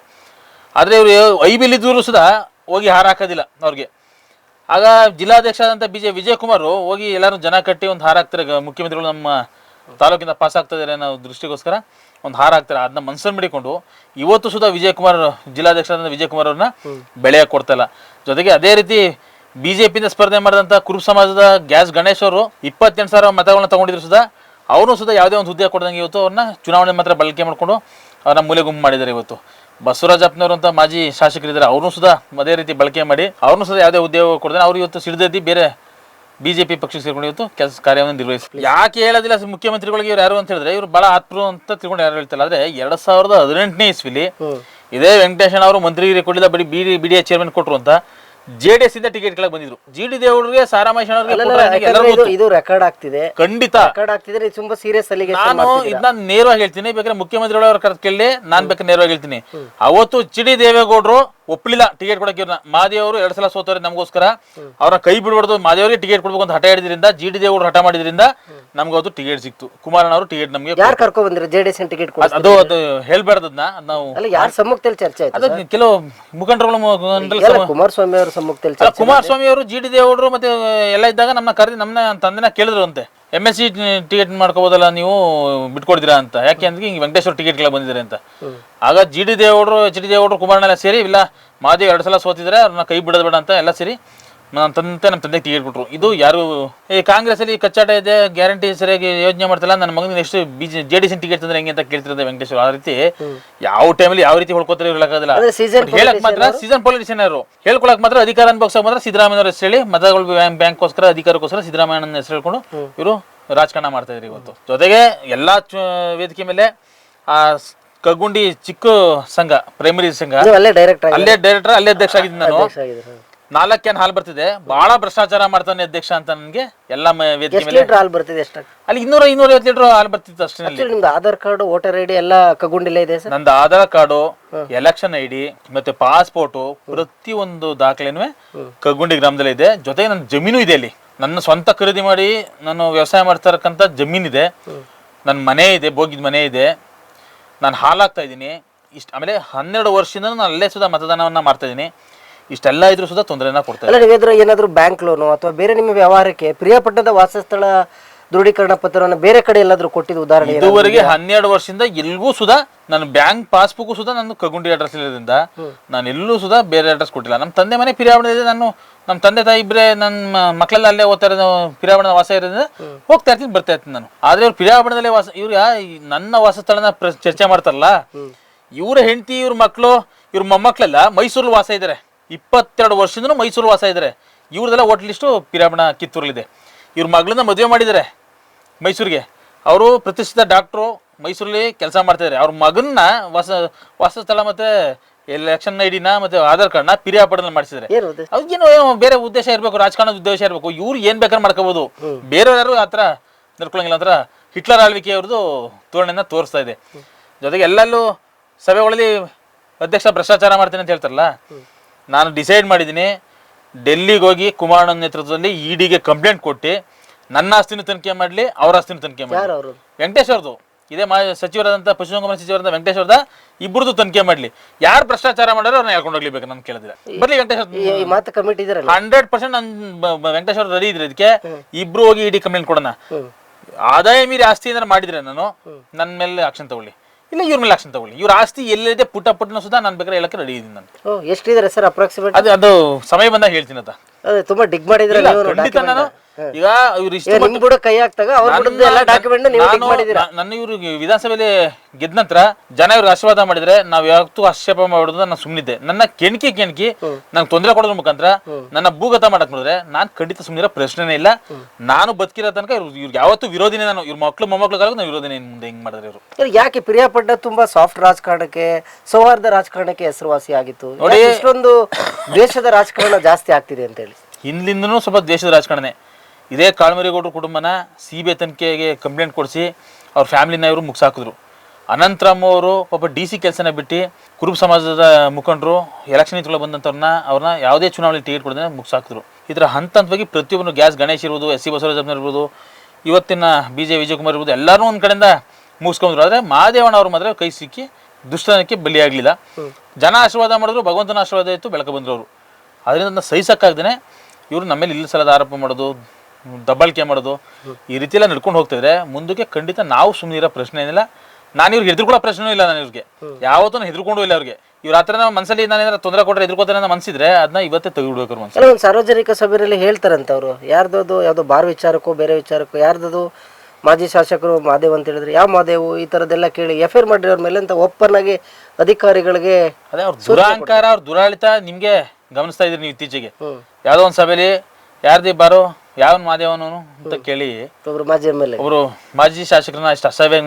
Speaker 2: ಆದರೆ ಇವರು ಐ ಬಿಲ್ ಇದ್ದರೂ ಸುದಾ ಹೋಗಿ ಹಾರಾಕೋದಿಲ್ಲ ಅವ್ರಿಗೆ. ಆಗ ಜಿಲ್ಲಾಧ್ಯಕ್ಷ ಆದಂತ ಬಿ ಜೆ ವಿಜಯ್ ಕುಮಾರ್ ಹೋಗಿ ಎಲ್ಲರೂ ಜನ ಕಟ್ಟಿ ಒಂದು ಹಾರ ಹಾಕ್ತಾರೆ ಗ- ಮುಖ್ಯಮಂತ್ರಿಗಳು ನಮ್ಮ ತಾಲೂಕಿಂದ ಪಾಸ್ ಆಗ್ತಾ ಇದ್ದಾರೆ ಅನ್ನೋ ದೃಷ್ಟಿಗೋಸ್ಕರ ಒಂದು ಹಾರ ಹಾಕ್ತಾರೆ. ಅದನ್ನ ಮನ್ಸನ್ ಮಾಡಿಕೊಂಡು ಇವತ್ತು ಸುಧಾ ವಿಜಯ್ ಕುಮಾರ್ ಜಿಲ್ಲಾಧ್ಯಕ್ಷ ಆದಂತ ವಿಜಯ್ ಕುಮಾರ್ ಅವ್ರನ್ನ ಬೆಳೆಯ ಕೊಡ್ತಾ ಇಲ್ಲ. ಜೊತೆಗೆ ಅದೇ ರೀತಿ ಬಿಜೆಪಿಯಿಂದ ಸ್ಪರ್ಧೆ ಮಾಡಿದಂಥ ಕುರುಬ ಸಮಾಜದ ಗ್ಯಾಸ್ ಗಣೇಶ್ ಅವರು ಇಪ್ಪತ್ತೆಂಟು ಸಾವಿರ ಮತಗಳನ್ನ ತಗೊಂಡಿದ್ರು ಸುದ ಅವರು ಸುಧಾ ಯಾವುದೇ ಒಂದು ಹುದ್ದೆ ಕೊಡ್ದಂಗೆ ಇವತ್ತು ಅವ್ರನ್ನ ಚುನಾವಣೆ ಮಾತ್ರ ಬಳಕೆ ಮಾಡಿಕೊಂಡು ಅವ್ರನ್ನ ಮೂಲೆ ಗುಂಪು ಮಾಡಿದ್ದಾರೆ ಇವತ್ತು. ಬಸವರಾಜಪ್ಪನವರು ಅಂತ ಮಾಜಿ ಶಾಸಕರಿದ್ದಾರೆ. ಅವ್ರನ್ನೂ ಸುದಾ ಅದೇ ರೀತಿ ಬಳಕೆ ಮಾಡಿ ಅವ್ರನ್ನೂ ಸುದ ಯಾವುದೇ ಉದ್ಯೋಗ ಕೊಡದೆ ಅವ್ರು ಇವತ್ತು ಸಿಡಿದೈತಿ ಬೇರೆ ಬಿಜೆಪಿ ಪಕ್ಷಕ್ಕೆ ಸೇರ್ಕೊಂಡು ಇವತ್ತು ಕೆಲಸ ಕಾರ್ಯವನ್ನು ನಿರ್ವಹಿಸಿ ಯಾಕೆ ಹೇಳೋದಿಲ್ಲ ಮುಖ್ಯಮಂತ್ರಿಗಳಿಗೆ ಇವ್ರು ಯಾರು ಅಂತ ಹೇಳಿದ್ರೆ ಇವ್ರು ಬಹಳ ಆತ್ಮರು ಅಂತ ತಿಳ್ಕೊಂಡು ಯಾರು ಹೇಳ್ತಾರೆ ಆದ್ರೆ ಎರಡ್ ಸಾವಿರದ ಹದಿನೆಂಟನೇ ಇಸ್ವಿಲಿ ಇದೇ ವೆಂಕಟೇಶನ್ ಅವರು ಮಂತ್ರಿಗಿರಿ ಕೊಡಲಿಲ್ಲ ಬರೀ B D B D chairman ಕೊಟ್ಟರು ಅಂತ. ಜೆ ಡಿ ಎಸ್ ಇಂದ ಟಿಕೆಟ್ ಕೆಳಗೆ ಬಂದಿದ್ರು. ಜಿ ಡಿ ದೇವ್ರಿಗೆ ಎಲ್ಲರಿಗೂ
Speaker 1: ಇದು ರೆಕಾರ್ಡ್ ಆಗ್ತಿದೆ.
Speaker 2: ಖಂಡಿತ.
Speaker 1: ರೆಕಾರ್ಡ್ ಆಗ್ತಿದ್ರೆ ತುಂಬಾ ಸೀರಿಯಸ್ ಅಲ್ಲಿ
Speaker 2: ನಾನು ಇದನ್ನ ನೇರವಾಗಿ ಹೇಳ್ತೀನಿ. ಬೇಕಾದ್ರೆ ಮುಖ್ಯಮಂತ್ರಿಗಳವರ ಕೇಳಿ ನಾನ್ ಬೇಕಾದ್ರೆ ನೇರವಾಗಿ ಹೇಳ್ತೀನಿ. ಅವತ್ತು ಚಿಡಿ ದೇವೇಗೌಡರು ಒಪ್ಪಲಿಲ್ಲ ಟಿಕೆಟ್ ಕೊಡಕ್ಕೆ ಇವ್ರನ್ನ. ಮಾದಿ ಅವರು ಎರಡ್ ಸಲ ಸೋತವ್ರೆ ನಮಗೋಸ್ಕರ. ಅವ್ರ ಕೈ ಬಿಡಬಾರ್ದು ಮಾದೇವರಿಗೆ ಟಿಕೆಟ್ ಕೊಡ್ಬೇಕು ಅಂತ ಹಠ ಹಿಡಿದ್ರಿಂದ ಜಿ ಡಿ ದೇವರು ಹಠ ಮಾಡಿದ್ರಿಂದ ನಮ್ಗೆ ಅದು ಟಿಕೆಟ್ ಸಿಕ್ತು. ಕುಮಾರಣ್ಣ ಅವರು ಟಿಕೆಟ್ ನಮಗೆ
Speaker 1: ಯಾರು ಕರ್ಕೊಂಡ್ ಬಂದ್ರೆ ಜೆ ಡಿ ಎಸ್ ಟಿಕೆಟ್
Speaker 2: ಅದು ಅದು ಹೇಳ್ಬಾರ್ದು ನಾವು
Speaker 1: ಅಲ್ಲ ಯಾರ ಸಮ್ಮುಖದಲ್ಲಿ ಚರ್ಚೆ ಆಯ್ತು
Speaker 2: ಅದು ಕೆಲವು ಮುಖಂಡರುಗಳು
Speaker 1: ಕುಮಾರಸ್ವಾಮಿ ಅವರ ಸಮ್ಮುಖದಲ್ಲಿ
Speaker 2: ಕುಮಾರಸ್ವಾಮಿ ಅವರು ಜಿ ಡಿ ದೇವರು ಮತ್ತೆ ಎಲ್ಲ ಇದ್ದಾಗ ನಮ್ಮನ್ನ ಕರೆದು ನಮ್ಮ ತಂದೆನ ಕೇಳಿದ್ರು ಅಂತೆ ಎಂ ಎಸ್ ಸಿ ಟಿಕೆಟ್ ಮಾಡ್ಕೋಬೋದಲ್ಲ ನೀವು ಬಿಟ್ಕೊಡ್ತೀರಾ ಅಂತ. ಯಾಕೆ ಅಂದ್ರೆ ಹಿಂಗೆ ವೆಂಕಟೇಶ್ವರ ಟಿಕೆಟ್ ಬಂದಿದ್ದಾರೆ ಅಂತ. ಆಗ ಜಿ ಡಿ ದೇವೇಗೌಡರು ಎಚ್ ಡಿ ದೇವೇಗೌಡರು ಕುಮಾರಣ್ಣ ಎಲ್ಲ ಸೇರಿ ಇಲ್ಲ ಮಾದೇವ್ ಎರಡು ಸಲ ಸೋತಿದ್ರೆ ಅವ್ರನ್ನ ಕೈ ಬಿಡೋದು ಬೇಡ ಅಂತ ಎಲ್ಲ ಸೇರಿ ನಮ್ಮ ತಂದೆ ನಮ್ಮ ತಂದೆಗೆ ಟಿಕೆಟ್ ಕೊಟ್ಟರು ಇದು ಯಾರು ಈ ಕಾಂಗ್ರೆಸ್ ಅಲ್ಲಿ ಕಚ್ಚಾಟ ಇದೆ ಗ್ಯಾರಂಟಿ ಸರಿಯಾಗಿ ಯೋಜನೆ ಮಾಡ್ತಿಲ್ಲ ನನ್ನ ಮಗನಿಗೆ ಎಷ್ಟು B J D C ticket ತಂದ್ರೆ ಹೆಂಗೆ ಅಂತ ಕೇಳ್ತಿರೋದು ವೆಂಕಟೇಶ್ವರ. ಆ ರೀತಿ ಯಾವ ಟೈಮಲ್ಲಿ ಯಾವ ರೀತಿ ಹೊಳ್ಕೋತಾರೆ ಹೇಳಕ್ಕಾಗಲ್ಲ. ಹೇಳಕ್ ಮಾತ್ರ ಸೀಸನ್ ಪೊಲಿಟಿಷಿಯನ್ ಅವರು ಹೇಳ್ಕೊಳಕ್ ಮಾತ್ರ ಅಧಿಕಾರ ಅನ್ಭವಿಸಕ್ ಮಾತ್ರ ಸಿದ್ದರಾಮಯ್ಯ ಅವ್ರ ಹೆಸರು ಹೇಳಿ ಮತಗಳು ಬ್ಯಾಂಕ್ಗೋಸ್ಕರ ಅಧಿಕಾರಕ್ಕೋಸ್ಕರ ಸಿದ್ದರಾಮಯ್ಯನ ಹೆಸರು ಹೇಳ್ಕೊಂಡು ಇವರು ರಾಜಕಾರಣ ಮಾಡ್ತಾ ಇದ್ರು ಇವತ್ತು. ಜೊತೆಗೆ ಎಲ್ಲಾ ವೇದಿಕೆ ಮೇಲೆ ಆ ಕಗ್ಗುಂಡಿ ಚಿಕ್ಕ ಸಂಘ ಪ್ರೈಮರಿ ಸಂಘ.
Speaker 1: ಅಲ್ಲೇ ಡೈರೆಕ್ಟರ್
Speaker 2: ಅಲ್ಲೇ ಡೈರೆಕ್ಟರ್ ಅಲ್ಲೇ ಅಧ್ಯಕ್ಷ ಆಗಿದ್ದೀನಿ ನಾನು. ನಾಲ್ಕು ಹಾಲು ಬರ್ತಿದೆ? ಬಹಳ ಭ್ರಷ್ಟಾಚಾರ ಮಾಡ್ತಾನೆ ಅಧ್ಯಕ್ಷ ಅಂತ ನನಗೆ ಎಲ್ಲ ಮ- ವೇದಿಕೆ
Speaker 1: ಎಷ್ಟು
Speaker 2: ಮೇಲೆ.
Speaker 1: ಲೀಟರ್ ಹಾಲು ಬರ್ತಿದೆ ಎಷ್ಟು
Speaker 2: ಅಲ್ಲಿ ಇನ್ನೂರ ಲೀಟರ್ ಹಾಲು ಬರ್ತಿತ್ತು ಅಷ್ಟೇ
Speaker 1: Actually ನಿಮ್ದು Aadhaar card voter I D ಎಲ್ಲ ಕಗುಂಡಿಲ್ಲ ಇದೆ ಸರ್?
Speaker 2: ನಂದು Aadhaar card election I D ಮತ್ತೆ ಪಾಸ್ಪೋರ್ಟು ಒಂದು ದಾಖಲೆನೂ ಕಗುಂಡಿ ಗ್ರಾಮದಲ್ಲಿ ಇದೆ. ಜೊತೆಗೆ ನನ್ನ ಜಮೀನು ಇದೆ ಅಲ್ಲಿ. ನನ್ನ ಸ್ವಂತ ಖರೀದಿ ಮಾಡಿ ನಾನು ವ್ಯವಸಾಯ ಮಾಡ್ತಾ ಇರಕ್ಕಂಥ ಜಮೀನಿದೆ ನನ್ನ ಮನೆ ಇದೆ ಬೋಗಿದ ಮನೆ ಇದೆ. ನಾನು ಹಾಲಾಗ್ತಾ ಇದ್ದೀನಿ. ಇಷ್ಟು ಆಮೇಲೆ ಹನ್ನೆರಡು ವರ್ಷದಿಂದ ನಾನು ಅಲ್ಲೇ ಸುಧಾ ಮತದಾನವನ್ನು ಮಾಡ್ತಾ ಇದ್ದೀನಿ. ಇಷ್ಟೆಲ್ಲ ಇದ್ರೂ ಸುದ ತೊಂದರೆನ ಕೊಡ್ತಾರೆ
Speaker 1: ಅಲ್ಲ ನೀವೇದ್ರ ಏನಾದ್ರು ಬ್ಯಾಂಕ್ ಲೋನು ಅಥವಾ ಬೇರೆ ನಿಮ್ಮ ವ್ಯವಹಾರಕ್ಕೆ ಪ್ರಿಯಪಟ್ಟದ ವಾಸಸ್ಥಳ ದೃಢೀಕರಣ ಪತ್ರವನ್ನು ಬೇರೆ ಕಡೆ ಎಲ್ಲಾದ್ರೂ ಕೊಟ್ಟಿದ್ದು ಉದಾಹರಣೆ ಏನಾದ್ರು
Speaker 2: ಇದುವರೆಗೆ ಹನ್ನೆರಡು ವರ್ಷದಿಂದ ಎಲ್ಗೂ ಸುಧಾ ನನ್ನ ಬ್ಯಾಂಕ್ ಪಾಸ್ಬುಕ್ ಸುಧಾ ನನ್ನ ಕಗುಂಡಿ ಅಡ್ರೆಸ್ ಇರೋದ್ರಿಂದ ನಾನು ಎಲ್ಲೂ ಸುಧಾ ಬೇರೆ ಅಡ್ರೆಸ್ ಕೊಟ್ಟಿಲ್ಲ. ನಮ್ಮ ತಂದೆ ಮನೆ ಪಿರಿಯಾವಣ ಇದೆ ನಾನು ನಮ್ಮ ತಂದೆ ತಾಯಿ ಇಬ್ಬರೇ ನನ್ನ ಮಕ್ಕಳೆಲ್ಲ ಅಲ್ಲೇ ಓದ್ತಾ ಇರೋದು ಪಿರಿಯಾವಣದ ವಾಸ ಇರೋದ್ರಿಂದ ಹೋಗ್ತಾ ಇರ್ತೀನಿ ಬರ್ತಾ ಇರ್ತೀನಿ ನಾನು. ಆದ್ರೆ ಇವ್ರು ಪಿರಾವಣದಲ್ಲೇ ವಾಸ ಇವ್ರು ನನ್ನ ವಾಸಸ್ಥಳನ ಪ್ರ- ಚರ್ಚೆ ಮಾಡ್ತಾರಲ್ಲ ಇವರ ಹೆಂಡತಿ ಇವ್ರ ಮಕ್ಕಳು ಇವ್ರ ಮೊಮ್ಮಕ್ಕಳೆಲ್ಲ ಮೈಸೂರಲ್ಲಿ ವಾಸ ಇದ್ದಾರೆ ಇಪ್ಪತ್ತೆರಡು ವರ್ಷದಿಂದ ಮೈಸೂರು ವಾಸ ಇದ್ದಾರೆ. ಇವ್ರದೆಲ್ಲ ಹೋಟ್ಲ್ ಲಿಸ್ಟು ಪಿರಿಯಾವಣ ಕಿತ್ತೂರಲ್ಲಿದೆ. ಇವ್ರ ಮಗಳನ್ನ ಮದುವೆ ಮಾಡಿದ್ದಾರೆ ಮೈಸೂರಿಗೆ. ಅವರು ಪ್ರತಿಷ್ಠಿತ ಡಾಕ್ಟ್ರು ಮೈಸೂರಲ್ಲಿ ಕೆಲಸ ಮಾಡ್ತಿದ್ದಾರೆ ಅವ್ರ ಮಗನ್ನ ವಾಸ ವಾಸಸ್ಥಳ ಮತ್ತೆ ಎಲೆಕ್ಷನ್ ಐಡಿನ ಮತ್ತೆ ಆಧಾರ್ ಕಾರ್ಡ್ನ
Speaker 1: ಪಿರಿಯಾಪಡನ ಮಾಡಿಸಿದ್ರೆ?
Speaker 2: ಅವ್ರಿಗೇನು ಬೇರೆ ಉದ್ದೇಶ ಇರಬೇಕು ರಾಜಕಾರಣದ ಉದ್ದೇಶ ಇರಬೇಕು. ಇವ್ರು ಏನ್ ಬೇಕಾದ್ರೆ ಮಾಡ್ಕೋಬಹುದು ಬೇರೆಯವರು ಆ ಥರ ನಡ್ಕೊಳಂಗಿಲ್ಲ ಅಂತರ ಹಿಟ್ಲರ್ ಆಳ್ವಿಕೆ ಅವ್ರದ್ದು ತೋರಣೆಯನ್ನ ತೋರಿಸ್ತಾ ಇದೆ. ಜೊತೆಗೆ ಎಲ್ಲಲ್ಲೂ ಸಭೆಗಳಲ್ಲಿ ಅಧ್ಯಕ್ಷ ಭ್ರಷ್ಟಾಚಾರ ಮಾಡ್ತೀನಿ ಅಂತ ಹೇಳ್ತಾರಲ್ಲ ನಾನು ಡಿಸೈಡ್ ಮಾಡಿದ್ದೀನಿ ಡೆಲ್ಲಿಗೆ ಹೋಗಿ ಕುಮಾರಣ್ಣನ ನೇತೃತ್ವದಲ್ಲಿ ಇಡಿಗೆ ಕಂಪ್ಲೇಂಟ್ ಕೊಟ್ಟು ನನ್ನ ಆಸ್ತಿನ ತನಿಖೆ ಮಾಡಲಿ ಅವ್ರ ಆಸ್ತಿನ ತನಿಖೆ
Speaker 1: ಯಾರು
Speaker 2: ಮಾಡಲಿ.
Speaker 1: ಅವರು
Speaker 2: ವೆಂಕಟೇಶ್ ಅವ್ರದ್ದು ಇದೇ ಮಾ ಸಚಿವರಾದಂಥ ಪಶುಸಂಗೋಪನಾ ಸಚಿವರಾದ ವೆಂಕಟೇಶ್ ಅವ್ರದ ಇಬ್ಬರದು ತನಿಖೆ ಮಾಡಲಿ. ಯಾರು ಭ್ರಷ್ಟಾಚಾರ ಮಾಡೋರು ಅವ್ರನ್ನ ಹೇಳ್ಕೊಂಡು ಹೋಗ್ಲಿಬೇಕು ನಾನು ಕೇಳಿದ್ರೆ. ಬರ್ಲಿ ವೆಂಕಟೇಶ್ ಅವ್ರದ್ದು
Speaker 1: ಈ ಮಾತು ಕಮಿಟಿ ಇದಾರಲ್ಲ?
Speaker 2: ಹಂಡ್ರೆಡ್ ಪರ್ಸೆಂಟ್ ನನ್ ವೆಂಕಟೇಶ್ವರ ಬ- ವೆಂಕಟೇಶ್ ಅವ್ರು ರೆಡಿ ಇದ್ರೆ ಇದಕ್ಕೆ ಇಬ್ರು ಹೋಗಿ ಇಡಿ ಕಂಪ್ಲೇಂಟ್ ಕೊಡೋಣ. ಆದಾಯ ಮೀರಿ ಆಸ್ತಿ ಏನಾರು ಮಾಡಿದ್ರೆ ನಾನು ನನ್ನ ಮೇಲೆ ಆಕ್ಷನ್ ತಗೊಳ್ಳಿ. ಇಲ್ಲ ಇವ್ರ ಮೇಲೆ ಆಕ್ಷನ್ ತಗೊಳ್ಳಿ. ಇವ್ರ ಆಸ್ತಿ ಎಲ್ಲಿದೆ ಪುಟ್ಟ ಪುಟ್ಟನ ಸುಧಾ ನಾನು ಬೇಕಾದ್ರೆ ಹೇಳಕ್ಕೆ ರೆಡಿ ಇದ್ದೀನಿ ನಾನು.
Speaker 1: ಓ ಎಷ್ಟಿದ್ದಾರೆ ಸರ್ ಅಪ್ರಾಕ್ಸಿಮೇಟ್
Speaker 2: ಅದು ಅದು ಸಮಯ ಬಂದಾಗ ಹೇಳ್ತೀನಿ ಅಂತ
Speaker 1: ಅದೇ ತುಂಬಾ ಡಿಗ್ ಮಾಡಿದ್ರೆ
Speaker 2: ಖಂಡಿತ ನಾನು ಈಗ ಇವ್ರು ಇಷ್ಟು
Speaker 1: ನಿಮ್ ಬುಡ ಕೈ ಹಾಕ್ತಾಗ ಅವ್ರ ಬುಡದ ಎಲ್ಲ ಡಾಕ್ಯುಮೆಂಟ್ ನೀವು
Speaker 2: ನನ್ನ ಇವ್ರು ವಿಧಾನಸಭೆಯಲ್ಲಿ ಗೆದ್ದ ನಂತರ ಜನ ಇವ್ರಿಗೆ ಆಶೀರ್ವಾದ ಮಾಡಿದ್ರೆ ನಾವ್ ಯಾವತ್ತೂ ಆಕ್ಷೇಪ ಮಾಡೋದು ನಾನು ಸುಮ್ಮನಿದ್ದೆ ನನ್ನ ಕೆಣಕಿ ಕೆಣಕಿ ನಂಗೆ ತೊಂದರೆ ಕೊಡೋದ್ರ ಮುಖಾಂತರ ನನ್ನ ಭೂಗತ ಮಾಡಕ್ ನೋಡಿದ್ರೆ ನಾನು ಖಂಡಿತ ಸುಮ್ಮನಿರೋ ಪ್ರಶ್ನೆನೇ ಇಲ್ಲ. ನಾನು ಬದುಕಿರೋ ತನಕ ಇವ್ರು ಇವ್ರಿಗೆ ಯಾವತ್ತೂ ವಿರೋಧಿನೇ ನಾನು ಇವ್ರ ಮಕ್ಳು ಮೊಮ್ಮಕ್ಳು ನಾನು ವಿರೋಧಿನೇ ಮುಂದೆ ಹೆಂಗ್ ಮಾಡಿದ್ರೆ ಇವರು.
Speaker 1: ಯಾಕೆ ಪ್ರಿಯಾಪಟ್ಟ ತುಂಬಾ ಸಾಫ್ಟ್ ರಾಜಕಾರಣಕ್ಕೆ ಸೌಹಾರ್ದ ರಾಜಕಾರಣಕ್ಕೆ ಹೆಸರುವಾಸಿ ಆಗಿತ್ತು? ಇಷ್ಟೊಂದು ದೇಶದ ರಾಜಕಾರಣ ಜಾಸ್ತಿ ಆಗ್ತಿದೆ ಅಂತ ಹೇಳಿ?
Speaker 2: ಹಿಂದಿಂದನೂ ಸ್ವಲ್ಪ ದೇಶದ ರಾಜಕಾರಣನೇ. ಇದೇ ಕಾಳ್ಮರಿಗೌಡರ ಕುಟುಂಬನ ಸಿ ಬಿ ಐ ತನಿಖೆಗೆ ಕಂಪ್ಲೇಂಟ್ ಕೊಡಿಸಿ ಅವ್ರ ಫ್ಯಾಮಿಲಿನ ಇವರು ಮುಗಿಸಾಕಿದ್ರು. ಅನಂತರಾಮ್ ಅವರು ಪಾಪ ಡಿ ಸಿ ಕೆಲಸನ ಬಿಟ್ಟು ಕುರುಬ ಸಮಾಜದ ಮುಖಂಡರು ಎಲೆಕ್ಷನ್ ಇತ್ತು ಬಂದಂಥವ್ರನ್ನ ಅವ್ರನ್ನ ಯಾವುದೇ ಚುನಾವಣೆ ಟಿಕೆಟ್ ಕೊಡದೆ ಮುಗಿಸಾಕಿದ್ರು. ಈ ಥರ ಹಂತ ಹಂತವಾಗಿ ಪ್ರತಿಯೊಬ್ಬರು ಗ್ಯಾಸ್ ಗಣೇಶ್ ಇರ್ಬೋದು ಎಸ್ ಸಿ ಬಸವರಾಜ್ ಇರ್ಬೋದು ಇವತ್ತಿನ ಬಿ ಜೆ ವಿಜಯಕುಮಾರ್ ಇರ್ಬೋದು ಎಲ್ಲರೂ ಒಂದು ಕಡೆಯಿಂದ ಮುಗಿಸ್ಕೊಂಡ್ರು. ಆದರೆ ಮಹಾದೇವನ ಅವ್ರ ಮಾತ್ರ ಕೈ ಸಿಕ್ಕಿ ದುಷ್ಟನಕ್ಕೆ ಬಲಿಯಾಗಲಿಲ್ಲ ಜನ ಆಶೀರ್ವಾದ ಮಾಡಿದ್ರು ಭಗವಂತನ ಆಶೀರ್ವಾದ ಇತ್ತು ಬೆಳಕು ಬಂದರು ಅವರು. ಅದರಿಂದ ಸಹಿಸಕ್ಕಾಗ್ದೇ ಇವರು ನಮ್ಮ ಮೇಲೆ ಇಲ್ಲಿ ಸಲದ ಆರೋಪ ಮಾಡೋದು ದಬ್ಬಾಳಿಕೆ ಮಾಡೋದು ಈ ರೀತಿ ಎಲ್ಲ ನಡ್ಕೊಂಡು ಹೋಗ್ತಿದ್ರೆ ಮುಂದಕ್ಕೆ ಖಂಡಿತ ನಾವು ಸುಮ್ಮನೆ ಇರೋ ಪ್ರಶ್ನೆ ಏನಿಲ್ಲ. ನಾನು ಇವ್ರಿಗೆ ಹೆದರ್ಕೊಳ್ಳೋ ಪ್ರಶ್ನೆ ಇಲ್ಲ ನಾನು ಇವ್ರಿಗೆ. ಯಾವತ್ತೂ ಹೆದರ್ಕೊಂಡು ಇಲ್ಲ ಅವ್ರಿಗೆ. ಇವ್ರ ಹತ್ರ ನಮ್ಮ ಮನಸ್ಸಲ್ಲಿ ನಾನು ತೊಂದರೆ ಕೊಟ್ಟರೆ ಹೆದರ್ಕೋತಾರೆ ಅಂತ ಮನ್ಸಿದ್ರೆ ಅದನ್ನ ಇವತ್ತೇ ತೆಗೆದುಬಿಡ್ಬೇಕು ಮನಸ್ಸಲ್ಲಿ
Speaker 1: ಅಲ್ಲ ಸಾರ್ವಜನಿಕ ಸಭೆಯಲ್ಲಿ ಹೇಳ್ತಾರಂತ ಅವರು. ಯಾರ್ದದು ಯಾವುದು ಬಾರ್ ವಿಚಾರಕ್ಕೂ ಬೇರೆ ವಿಚಾರಕ್ಕೂ ಯಾರ್ದದು ಮಾಜಿ ಶಾಸಕರು ಮಾದೇವ್ ಅಂತ ಹೇಳಿದ್ರೆ ಯಾವ ಮಾದೇವು ಈ ತರದೆಲ್ಲ ಕೇಳಿ ಎಫ್ ಐ ಆರ್ ಅವ್ರ ಮೇಲೆ ಅಂತ ಓಪನ್ ಆಗಿ ಅಧಿಕಾರಿಗಳಿಗೆ
Speaker 2: ಅದೇ ಅವ್ರ ದುರಹಂಕಾರ ಅವ್ರ ದುರಾಳಿತ ನಿಮ್ಗೆ ಗಮನಿಸ್ತಾ ಇದ್ರಿ ನೀವು ಇತ್ತೀಚೆಗೆ. ಯಾವ್ದೋ ಒಂದು ಸಭೆಯಲ್ಲಿ ಯಾರ್ದಿ ಬಾರೋ ಯಾವ ಮಾದೇವನು ಅಂತ ಕೇಳಿ
Speaker 1: ಒಬ್ರು ಮಾಜಿ ಎಂ ಎಲ್ ಎ.
Speaker 2: ಅವರು ಮಾಜಿ ಶಾಸಕರನ್ನ ಇಷ್ಟು ಅಸಹ್ಯ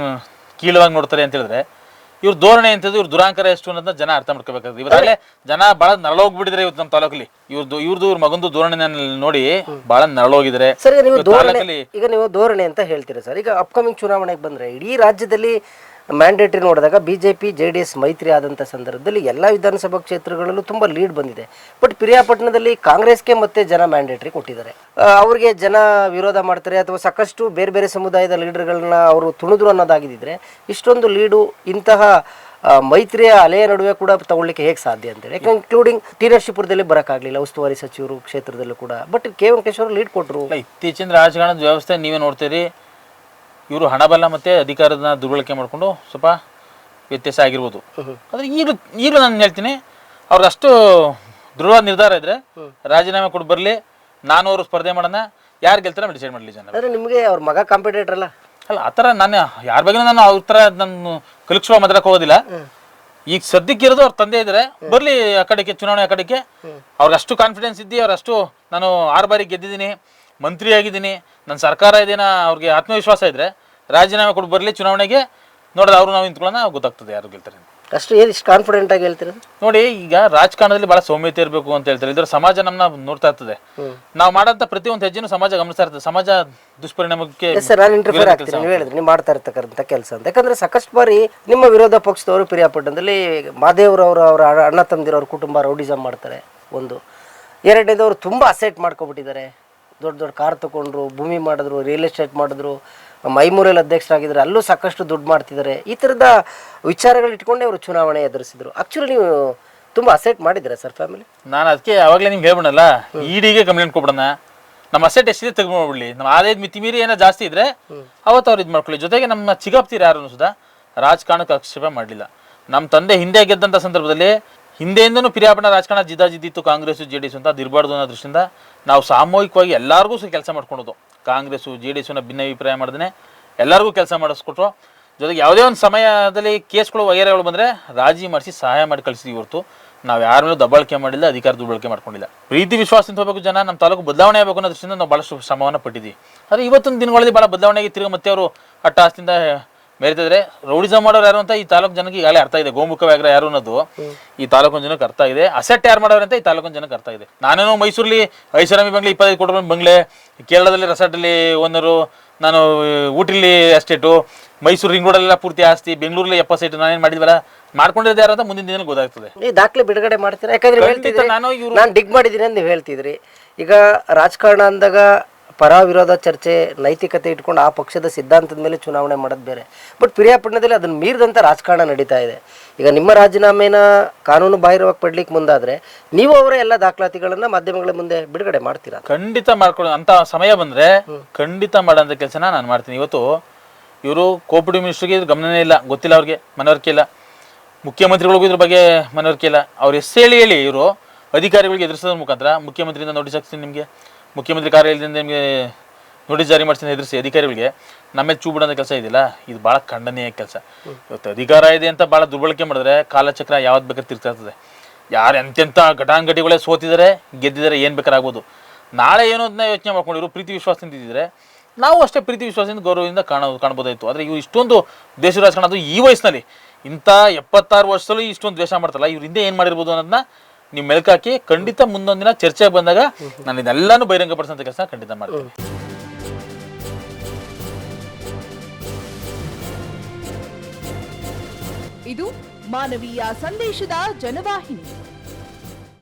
Speaker 2: ಕೀಳವಾಗಿ ನೋಡ್ತಾರೆ ಅಂತ ಹೇಳಿದ್ರೆ ಇವ್ರ ಧೋರಣೆ ಎಂತದ್ದು ಇವ್ರ ದುರಾಂಕರ ಎಷ್ಟು ಅನ್ನೋದನ್ನ ಜನ ಅರ್ಥ ಮಾಡ್ಕೋಬೇಕಾಗ್ತದೆ. ಇವತ್ತಾಗಲೇ ಜನ ಬಹಳ ನರಳೋಗ್ಬಿಟ್ಟಿದ್ರೆ ಇವತ್ತು ನಮ್ಮ ತಾಲೂಕಲ್ಲಿ. ಇವ್ರದ್ದು ಇವ್ರದ್ದು ಇವ್ರ ಮಗಂದು ಧೋರಣೆ ನೋಡಿ ಬಹಳ ನರಳೋಗಿದ್ರೆ
Speaker 1: ಸರ್ ಈಗ ನೀವು ಧೋರಣೆ ಈಗ ನೀವು ಧೋರಣೆ ಅಂತ ಹೇಳ್ತೀರಾ ಸರ್? ಈಗ ಅಪ್ಕಮಿಂಗ್ ಚುನಾವಣೆಗೆ ಬಂದ್ರೆ ಇಡೀ ರಾಜ್ಯದಲ್ಲಿ ಮ್ಯಾಂಡೇಟರಿ ನೋಡಿದಾಗ B J P J D S ಮೈತ್ರಿ ಆದಂಥ ಸಂದರ್ಭದಲ್ಲಿ ಎಲ್ಲ ವಿಧಾನಸಭಾ ಕ್ಷೇತ್ರಗಳಲ್ಲೂ ತುಂಬ ಲೀಡ್ ಬಂದಿದೆ. ಬಟ್ ಪಿರಿಯಾಪಟ್ಟಣದಲ್ಲಿ ಕಾಂಗ್ರೆಸ್ಗೆ ಮತ್ತೆ ಜನ ಮ್ಯಾಂಡೇಟರಿ ಕೊಟ್ಟಿದ್ದಾರೆ. ಅವರಿಗೆ ಜನ ವಿರೋಧ ಮಾಡ್ತಾರೆ ಅಥವಾ ಸಾಕಷ್ಟು ಬೇರೆ ಬೇರೆ ಸಮುದಾಯದ ಲೀಡರ್ಗಳನ್ನ ಅವರು ತುಣಿದ್ರು ಅನ್ನೋದಾಗಿದ್ದರೆ ಇಷ್ಟೊಂದು ಲೀಡು ಇಂತಹ ಮೈತ್ರಿಯ ಅಲೆಯ ನಡುವೆ ಕೂಡ ತಗೊಳ್ಳಿಕ್ಕೆ ಹೇಗೆ ಸಾಧ್ಯ ಅಂತೇಳಿ. ಯಾಕೆ ಇನ್ಕ್ಲೂಡಿಂಗ್ ಟಿ ನರಸೀಪುರದಲ್ಲಿ ಬರೋಕ್ಕಾಗಲಿಲ್ಲ, ಉಸ್ತುವಾರಿ ಸಚಿವರು ಕ್ಷೇತ್ರದಲ್ಲೂ ಕೂಡ. ಬಟ್ ಕೆ ವೆಂಕಟೇಶ್ವರ ಲೀಡ್ ಕೊಟ್ಟರು
Speaker 2: ಇತ್ತೀಚಿನ ರಾಜಕಾರಣದ ವ್ಯವಸ್ಥೆ ನೀವೇ ನೋಡ್ತೀರಿ. ಇವರು ಹಣಬಲ ಮತ್ತೆ ಅಧಿಕಾರದ ದುರ್ಬಳಕೆ ಮಾಡಿಕೊಂಡು ಸ್ವಲ್ಪ ವ್ಯತ್ಯಾಸ ಆಗಿರ್ಬೋದು. ಆದ್ರೆ ಈಗಲೂ ಈಗಲೂ ನಾನು ಹೇಳ್ತೀನಿ ಅವ್ರದ್ದು ಅಷ್ಟು ದೃಢ ನಿರ್ಧಾರ ಇದ್ರೆ ರಾಜೀನಾಮೆ ಕೊಟ್ಟು ಬರಲಿ ನಾನು ಅವರು ಸ್ಪರ್ಧೆ ಮಾಡೋಣ ಯಾರು ಗೆಲ್ತಾರೆ ಡಿಸೈಡ್ ಮಾಡಲಿ ಜನ
Speaker 1: ನಿಮಗೆ ಅವ್ರ ಮಗ ಕಾಂಪಿಟೇಟರ್ ಅಲ್ಲ?
Speaker 2: ಅಲ್ಲ ಆ ಥರ ನಾನು ಯಾರ ಬಗ್ಗೆ ನಾನು ಅವ್ರ ಥರ ನಾನು ಕಲಿಸುವ ಮಾತ್ರಕ್ಕೆ ಹೋಗೋದಿಲ್ಲ. ಈಗ ಸದ್ಯಕ್ಕೆ ಇರೋದು ಅವ್ರ ತಂದೆ ಇದ್ರೆ ಬರ್ಲಿ ಆ ಕಡೆಗೆ ಚುನಾವಣೆ ಆ ಕಡೆಗೆ. ಅವ್ರಿಗೆ ಅಷ್ಟು ಕಾನ್ಫಿಡೆನ್ಸ್ ಇದ್ದಿ ಅವ್ರಷ್ಟು ನಾನು ಆರು ಬಾರಿ ಗೆದ್ದಿದ್ದೀನಿ ಮಂತ್ರಿ ಆಗಿದ್ದೀನಿ ನನ್ನ ಸರ್ಕಾರ ಇದೇನ ಅವ್ರಿಗೆ ಆತ್ಮವಿಶ್ವಾಸ ಇದ್ರೆ ರಾಜೀನಾಮೆ ಕೊಟ್ಟು ಬರಲಿ ಚುನಾವಣೆಗೆ ನೋಡಿದ್ರೆ ಅವರು ನಾವು ನಿಂತ್ಕೊಳ್ಳೋಣ ಗೊತ್ತಾಗ್ತದೆ ಯಾರು ಗೆಲ್ತಾರೆ ಅಂತ.
Speaker 1: ಅಷ್ಟು ಏನು ಇಷ್ಟು ಕಾನ್ಫಿಡೆಂಟ್ ಆಗಿ ಹೇಳ್ತೀರ?
Speaker 2: ನೋಡಿ ಈಗ ರಾಜಕಾರಣದಲ್ಲಿ ಬಹಳ ಸೌಮ್ಯತೆ ಇರಬೇಕು ಅಂತ ಹೇಳ್ತಾರೆ. ಇದ್ರ ಸಮಾಜ ನಮ್ಮನ್ನ ನೋಡ್ತಾ ಇರ್ತದೆ. ನಾವು ಪ್ರತಿ ಪ್ರತಿಯೊಂದು ಹೆಜ್ಜೆನೂ ಸಮಾಜ ಗಮನಿಸ್ತಾ ಇರ್ತದೆ. ಸಮಾಜ ದುಷ್ಪರಿಣಾಮಕ್ಕೆ
Speaker 1: ಎಸ್ ಸರ್ ನಾನು ಇಂಟರ್ಫಿಯರ್ ಆಗ್ತೀನಿ. ನೀವು ಹೇಳಿದ್ರೆ ನೀವು ಮಾಡ್ತಾ ಇರ್ತಕ್ಕಂಥ ಕೆಲಸ ಅಂತ. ಯಾಕಂದ್ರೆ ಸಾಕಷ್ಟು ಬಾರಿ ನಿಮ್ಮ ವಿರೋಧ ಪಕ್ಷದವರು ಪಿರಿಯಾಪಟ್ಟಣದಲ್ಲಿ ಮಾದೇವ್ರವರು ಅವರ ಅಣ್ಣ ತಮ್ಮದಿರೋರ ಕುಟುಂಬ ರೌಡಿಸಮ್ ಮಾಡ್ತಾರೆ ಒಂದು. ಎರಡನೇದವ್ರು ತುಂಬ ಅಸೆಟ್ ಮಾಡ್ಕೊಬಿಟ್ಟಿದ್ದಾರೆ. ದೊಡ್ಡ ದೊಡ್ಡ ಕಾರ್ ತಗೊಂಡ್ರು ಭೂಮಿ ಮಾಡಿದ್ರು ರಿಯಲ್ ಎಸ್ಟೇಟ್ ಮಾಡಿದ್ರು ಮೈಮೂರಲ್ಲಿ ಅಧ್ಯಕ್ಷರಾಗಿದ್ದಾರೆ ಅಲ್ಲೂ ಸಾಕಷ್ಟು ದುಡ್ಡು ಮಾಡ್ತಿದ್ದಾರೆ. ಈ ಥರದ ವಿಚಾರಗಳು ಇಟ್ಕೊಂಡೇ ಅವರು ಚುನಾವಣೆ ಎದುರಿಸಿದ್ರು. ಆಕ್ಚುಲಿ ನೀವು ತುಂಬ ಅಸೆಟ್ ಮಾಡಿದ್ದೀರಾ ಸರ್ ಫ್ಯಾಮಿಲಿ
Speaker 2: ನಾನು ಅದಕ್ಕೆ ಅವಾಗಲೇ ನಿಮ್ಗೆ ಹೇಳ್ಬಿಡಲ್ಲ ಇಡಿಗೆ ಕಂಪ್ಲೇಂಟ್ ಕೊಡೋಣ ನಮ್ಮ ಅಸೆಟ್ ಎಷ್ಟಿದೆ ತೆಗೆದ್ಬಿಡ್ಲಿ ನಮ್ಮ ಆದಾಯದ ಮಿತಿ ಮೀರಿ ಏನೋ ಜಾಸ್ತಿ ಇದ್ರೆ ಅವತ್ತು ಅವ್ರು ಇದು ಮಾಡ್ಕೊಳ್ಳಿ. ಜೊತೆಗೆ ನಮ್ಮ ಚಿಗಾಪ್ತಿರ ಯಾರು ಸುಧಾ ರಾಜಕಾರಣಕ್ಕೆ ಆಕ್ಷೇಪ ಮಾಡಲಿಲ್ಲ. ನಮ್ಮ ತಂದೆ ಹಿಂದೆ ಗೆದ್ದಂಥ ಸಂದರ್ಭದಲ್ಲಿ ಹಿಂದೆಯಿಂದನೂ ಪಿರಿಯಾಪಣ ರಾಜಕಾರಣ ಜಿದ್ದಾಜಿದ್ದಿತ್ತು ಕಾಂಗ್ರೆಸ್ ಜೆ ಡಿ ಎಸ್ ಅಂತ ಅದು ಇರಬಾರ್ದು ಅನ್ನೋ ದೃಷ್ಟಿಯಿಂದ ನಾವು ಸಾಮೂಹಿಕವಾಗಿ ಎಲ್ಲರಿಗೂ ಸಹ ಕೆಲಸ ಮಾಡ್ಕೊಳೋದು. ಕಾಂಗ್ರೆಸ್ಸು, ಜೆ ಡಿ ಎಸ್ನ ಭಿನ್ನ ಅಭಿಪ್ರಾಯ ಮಾಡಿದ್ರೆ ಎಲ್ಲರಿಗೂ ಕೆಲಸ ಮಾಡಿಸ್ಕೊಟ್ರು. ಜೊತೆಗೆ ಯಾವುದೇ ಒಂದು ಸಮಯದಲ್ಲಿ ಕೇಸ್ಗಳು ವಗೈರೆಗಳು ಬಂದರೆ ರಾಜಿ ಮಾಡಿಸಿ ಸಹಾಯ ಮಾಡಿ ಕಳಿಸಿದ್ವಿ ಹೊರತು ನಾವು ಯಾರ ಮೇಲೂ ದಬ್ಬಾಳಿಕೆ ಮಾಡಿಲ್ಲ, ಅಧಿಕಾರ ದುರ್ಬಳಕೆ ಮಾಡ್ಕೊಂಡಿಲ್ಲ. ಪ್ರೀತಿ ವಿಶ್ವಾಸದಿಂದ ಹೋಗಬೇಕು ಜನ ನಮ್ಮ ತಾಲೂಕು ಬದಲಾವಣೆ ಆಗಬೇಕು ಅನ್ನೋ ದೃಷ್ಟಿಯಿಂದ ನಾವು ಭಾಳಷ್ಟು ಶ್ರಮವನ್ನು ಪಟ್ಟಿದ್ದೀವಿ. ಆದರೆ ಇವತ್ತಿನ ದಿನಗಳಲ್ಲಿ ಭಾಳ ಬದಲಾವಣೆಗೆ ತಿರುಗಿ ಮತ್ತೆ ಅವರು ಅಟ್ಟ ಆಸ್ತಿಯಿಂದ ಮೇರಿತಿದ್ರೆ ರೌಡಿಸಮ್ ಮಾಡೋರು ಯಾರು ಅಂತ ಈ ತಾಲೂಕು ಜನಕ್ಕೆ ಈಗಾಗಲೇ ಅರ್ಥ ಇದೆ. ಗೋಮುಖ ವ್ಯಾಗ್ರ ಯಾರು ಅನ್ನೋದು ಈ ತಾಲೂಕಿನ ಜನಕ್ಕೆ ಅರ್ಥ ಇದೆ. ಅಸೆಟ್ ಯಾರು ಮಾಡೋರು ಅಂತ ಈ ತಾಲೂಕಿನ ಜನಕ್ಕೆ ಅರ್ಥ ಇದೆ. ನಾನೇನೋ ಮೈಸೂರಲ್ಲಿ ಐಷಾರಾಮಿ ಬಂಗ್ಲೆ ಇಪ್ಪತ್ತೈದು ಕೋಟಿ ರೂಪಾಯಿ ಬಂಗ್ಲೆ ಕೇರಳದಲ್ಲಿ ರೆಸಾರ್ಟಲ್ಲಿ ಓನರು ನಾನು ಊಟಿಲಿ ಎಸ್ಟೇಟು ಮೈಸೂರು ರಿಂಗ್ ರೋಡಲ್ಲೆಲ್ಲ ಪೂರ್ತಿ ಆಸ್ತಿ ಬೆಂಗಳೂರಲ್ಲಿ ಎಪ್ಪತ್ತು ಸೈಟ್ ನಾನೇನು ಮಾಡಿದ್ವಲ್ಲ ಮಾಡ್ಕೊಂಡಿದ್ದೆ ಯಾರು ಅಂತ ಮುಂದಿನ ದಿನ ಗೊತ್ತಾಗ್ತದೆ.
Speaker 1: ಈ ದಾಖಲೆ ಬಿಡುಗಡೆ ಮಾಡ್ತೀರಾ? ಯಾಕಂದ್ರೆ ಹೇಳ್ತಿದ್ರಿ
Speaker 2: ನಾನು ಇವ್ರು-
Speaker 1: ನಾನು ಡಿಗ್ ಮಾಡಿದ್ದೀನಿ ಅಂತ ನೀವು ಹೇಳ್ತಿದ್ರಿ ಈಗ ರಾಜಕಾರಣ ಅಂದಾಗ ಪರ ವಿರೋಧ ಚರ್ಚೆ ನೈತಿಕತೆ ಇಟ್ಕೊಂಡು ಆ ಪಕ್ಷದ ಸಿದ್ಧಾಂತದ ಮೇಲೆ ಚುನಾವಣೆ ಮಾಡೋದು ಬೇರೆ. ಬಟ್ ಪಿರಿಯಾಪಟ್ಟಣದಲ್ಲಿ ಅದನ್ನು ಮೀರಿದಂಥ ರಾಜಕಾರಣ ನಡೀತಾ ಇದೆ. ಈಗ ನಿಮ್ಮ ರಾಜೀನಾಮೆನ ಕಾನೂನು ಬಾಹಿರವಾಗಿ ಪಡ್ಲಿಕ್ಕೆ ಮುಂದಾದರೆ ನೀವು ಅವರ ಎಲ್ಲ ದಾಖಲಾತಿಗಳನ್ನು ಮಾಧ್ಯಮಗಳ ಮುಂದೆ ಬಿಡುಗಡೆ ಮಾಡ್ತೀರಾ?
Speaker 2: ಖಂಡಿತ ಮಾಡ್ಕೊಳ್ಳೋ ಅಂತ ಸಮಯ ಬಂದರೆ ಖಂಡಿತ ಮಾಡೋಂಥ ಕೆಲಸನ ನಾನು ಮಾಡ್ತೀನಿ. ಇವತ್ತು ಇವರು ಕೋಪಡಿ ಮಿನಿಸ್ಟ್ರಿಗೆ ಇದ್ರ ಗಮನನೇ ಇಲ್ಲ. ಗೊತ್ತಿಲ್ಲ ಅವ್ರಿಗೆ. ಮನವರಿಕೆ ಇಲ್ಲ. ಮುಖ್ಯಮಂತ್ರಿಗಳಿಗೂ ಇದ್ರ ಬಗ್ಗೆ ಮನವರಿಕೆ ಇಲ್ಲ. ಅವ್ರು ಎಸ್ ಹೇಳಿ ಹೇಳಿ ಇವರು ಅಧಿಕಾರಿಗಳಿಗೆ ಎದುರಿಸೋದ್ರ ಮುಖಾಂತರ ಮುಖ್ಯಮಂತ್ರಿಯಿಂದ ನೋಟಿಸ್ ಹಾಕ್ತೀನಿ ನಿಮಗೆ. ಮುಖ್ಯಮಂತ್ರಿ ಕಾರ್ಯಾಲಯದಿಂದ ನಿಮಗೆ ನೋಟಿಸ್ ಜಾರಿ ಮಾಡಿಸಿದ ಎದುರಿಸಿ ಅಧಿಕಾರಿಗಳಿಗೆ ನಮ್ಮ ಚೂ ಬಿಡೋಂಥ ಕೆಲಸ ಇದೆಯಲ್ಲ ಇದು ಭಾಳ ಖಂಡನೀಯ ಕೆಲಸ. ಇವತ್ತು ಅಧಿಕಾರ ಇದೆ ಅಂತ ಭಾಳ ದುರ್ಬಳಕೆ ಮಾಡಿದ್ರೆ ಕಾಲಚಕ್ರ ಯಾವತ್ತು ಬೇಕಾದ್ರೆ ತಿರ್ತಾ ಇರ್ತದೆ ಯಾರು ಎಂತೆಂಥ ಘಟಾಂಗಟಿಗಳೇ ಸೋತಿದ್ದಾರೆ ಗೆದ್ದಿದ್ದಾರೆ ಏನು ಬೇಕಾರಾಗ್ಬೋದು ನಾಳೆ ಏನೋ ಅದನ್ನ ಯೋಚನೆ ಮಾಡ್ಕೊಂಡಿರು ಪ್ರೀತಿ ವಿಶ್ವಾಸದಿಂದ ಇದ್ದಿದ್ರೆ, ನಾವು ಅಷ್ಟೇ ಪ್ರೀತಿ ವಿಶ್ವಾಸದಿಂದ ಗೌರವದಿಂದ ಕಾಣ, ಕಾಣ್ಬೋದಾಯಿತು. ಆದರೆ ಇವು ಇಷ್ಟೊಂದು ದೇಶ ರಾಜಕಾರಣ ಅದು ಈ ವಯಸ್ಸಿನಲ್ಲಿ. ಇಂಥ ಎಪ್ಪತ್ತಾರು ವರ್ಷದಲ್ಲೂ ಇಷ್ಟೊಂದು ದ್ವೇಷ ಮಾಡ್ತಾರಲ್ಲ, ಇವ್ರ ಹಿಂದೆ ಏನು ಮಾಡಿರ್ಬೋದು ಅನ್ನೋದನ್ನ ನೀವು ಮೆಲ್ಕಾಕಿ ಖಂಡಿತ ಮುಂದೊಂದಿನ ಚರ್ಚೆಗೆ ಬಂದಾಗ ನಾನು ಇದೆಲ್ಲಾನು ಬಹಿರಂಗಪಡಿಸೋಂಥ ಕೆಲಸ ಖಂಡಿತ ಮಾಡ್ತೀನಿ.
Speaker 3: ಇದು ಮಾನವೀಯ ಸಂದೇಶದ ಜನವಾಹಿನಿ.